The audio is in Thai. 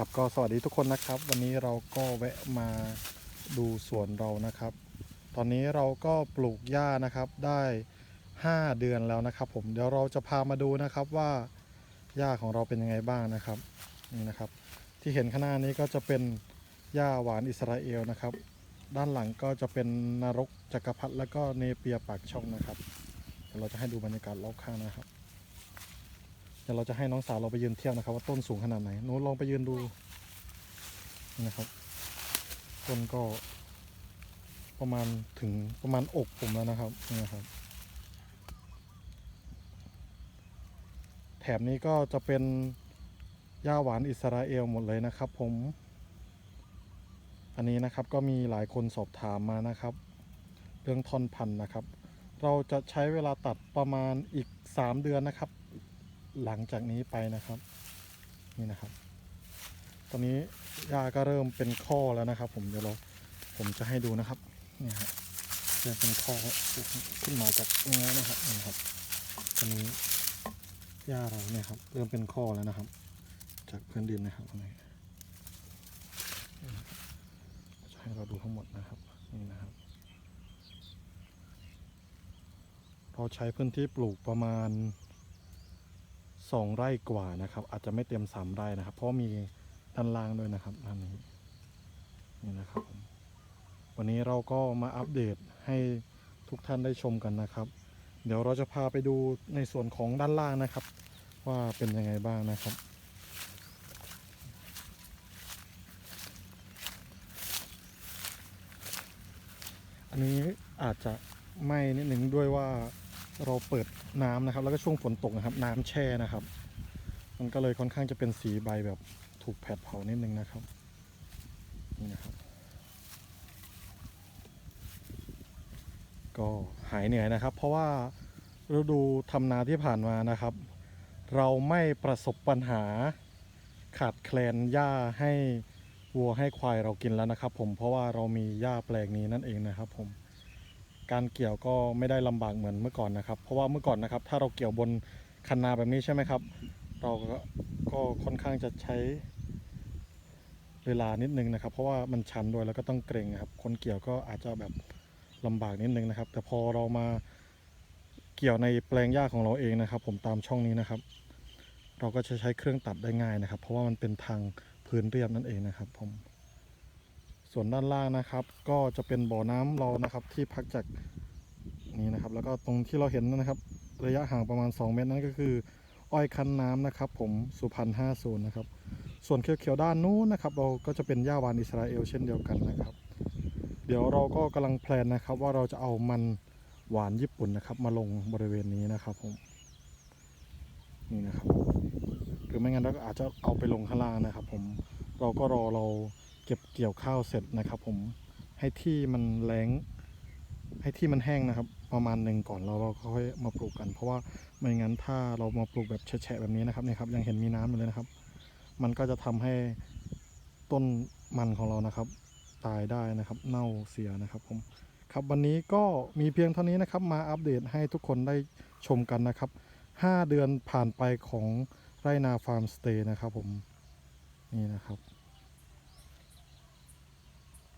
ครับก็สวัสดีทุกคนนะครับ วันนี้เราก็แวะมาดูสวนเรานะครับ ตอนนี้เราก็ปลูกหญ้านะครับได้ 5 เดือนแล้วนะครับ ผมเดี๋ยวเราจะพามาดูนะครับว่าหญ้าของเราเป็นยังไงบ้างนะครับนี่นะครับ ที่เห็นข้างหน้านี้ก็จะเป็นหญ้าหวานอิสราเอลนะครับ ด้านหลังก็จะเป็นนรกจักรพรรดิแล้วก็เนเปียปากช่องนะครับเดี๋ยวเราจะให้ดูบรรยากาศรอบข้างนะครับ เดี๋ยวเราจะให้น้องสาวเราไปยืนเทียบนะครับ ว่าต้นสูงขนาดไหนหนูลองไปยืนดูนะครับต้นก็ ประมาณถึงประมาณอกผมแล้วนะครับนี่นะครับ แถบนี้ก็จะเป็นหญ้าหวานอิสราเอลหมดเลยนะครับ ผม อันนี้นะครับก็มีหลายคนสอบถามมานะครับ เรื่องท่อนพันธุ์นะครับ เราจะใช้เวลาตัดประมาณอีก 3 เดือนนะครับ หลังจากนี้ไปนะครับ นี่นะครับ ตอนนี้หญ้าก็เริ่มเป็นข้อแล้วนะครับ ผมเดี๋ยวเราผมจะให้ดูนะครับนี่ครับเริ่มเป็นข้อขึ้นมาจากเนื้อนะครับนี่ครับ ตอนนี้หญ้าเราเนี่ยครับ เริ่มเป็นข้อแล้วนะครับ จากพื้นดินนะครับตรงนี้จะให้เราดูทั้งหมดนะครับนี่นะครับเราใช้พื้นที่ปลูกประมาณ สองไร่กว่านะครับ อาจจะไม่เต็มสามไร่นะครับ เพราะมีด้านล่างด้วยนะครับด้านนี้นี่นะครับ วันนี้เราก็มาอัปเดตให้ทุกท่านได้ชมกันนะครับ เดี๋ยวเราจะพาไปดูในส่วนของด้านล่างนะครับ ว่าเป็นยังไงบ้างนะครับอันนี้อาจจะไม้นิดหนึ่งด้วยว่า เราเปิดน้ำนะครับ แล้วก็ช่วงฝนตกนะครับ น้ำแช่นะครับ มันก็เลยค่อนข้างจะเป็นสีใบแบบถูกแผดเผานิดนึงนะครับนี่นะครับ ก็หายเหนื่อยนะครับ เพราะว่าฤดูทำนาที่ผ่านมานะครับ เราไม่ประสบปัญหาขาดแคลนหญ้าให้วัวให้ควายเรากินแล้วนะครับ ผมเพราะว่าเรามีหญ้าแปลงนี้นั่นเองนะครับ ผม การเกี่ยวก็ไม่ได้ลำบากเหมือนเมื่อก่อนนะครับ เพราะว่าเมื่อก่อนนะครับ ถ้าเราเกี่ยวบนคันนาแบบนี้ใช่ไหมครับ เราก็ค่อนข้างจะใช้เวลานิดนึงนะครับ เพราะว่ามันชันด้วยแล้วก็ต้องเกรงนะครับ คนเกี่ยวก็อาจจะแบบลำบากนิดนึงนะครับ แต่พอเรามาเกี่ยวในแปลงหญ้าของเราเองนะครับ ผมตามช่องนี้นะครับ เราก็จะใช้เครื่องตัดได้ง่ายนะครับ เพราะว่ามันเป็นทางพื้นเรียบนั่นเองนะครับผม ส่วนด้านล่างนะครับ ก็จะเป็นบ่อน้ำเรานะครับ ที่พักจากนี้นะครับ แล้วก็ตรงที่เราเห็นนะครับ ระยะห่างประมาณ 2 เมตรนั่นก็คือ อ้อยคันน้ำนะครับ ผมสุพรรณห้าศูนนะครับ ส่วนเขียวๆด้านนู้นนะครับ เราก็จะเป็นหญ้าวานอิสราเอลเช่นเดียวกันนะครับ เดี๋ยวเราก็กำลังแพลนนะครับ ว่าเราจะเอามันหวานญี่ปุ่นนะครับ มาลงบริเวณนี้นะครับผมนี่นะครับ หรือไม่งั้นเราก็อาจจะเอาไปลงข้างล่างนะครับ ผมเราก็รอเรา เก็บเกี่ยวข้าวเสร็จนะครับ ผมให้ที่มันแล้งให้ที่มันแห้งนะครับ ประมาณหนึ่งก่อนแล้วเราค่อยมาปลูกกัน เพราะว่าไม่งั้นถ้าเรามาปลูกแบบแฉะแบบนี้นะครับเนี่ยครับยังเห็นมีน้ำอยู่เลยนะครับ มันก็จะทำให้ต้นมันของเรานะครับ ตายได้นะครับ เน่าเสียนะครับ ผมครับวันนี้ก็มีเพียงเท่านี้นะครับ มาอัปเดตให้ทุกคนได้ชมกันนะครับ 5 เดือนผ่านไปของไรนาฟาร์มสเตย์นะครับ ผมนี่นะครับ